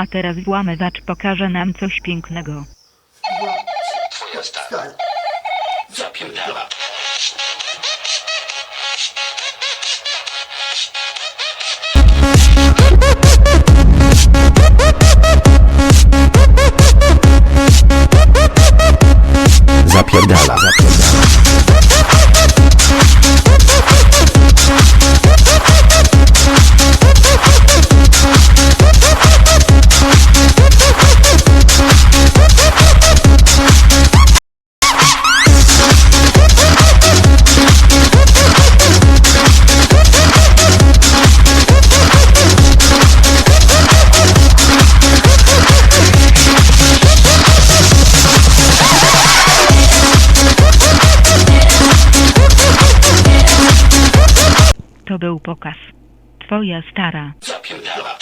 A teraz włamywacz pokaże nam coś pięknego. Twoja stara. Zapierdala. Zapierdala. To był pokaz. Twoja stara. Zapierdala.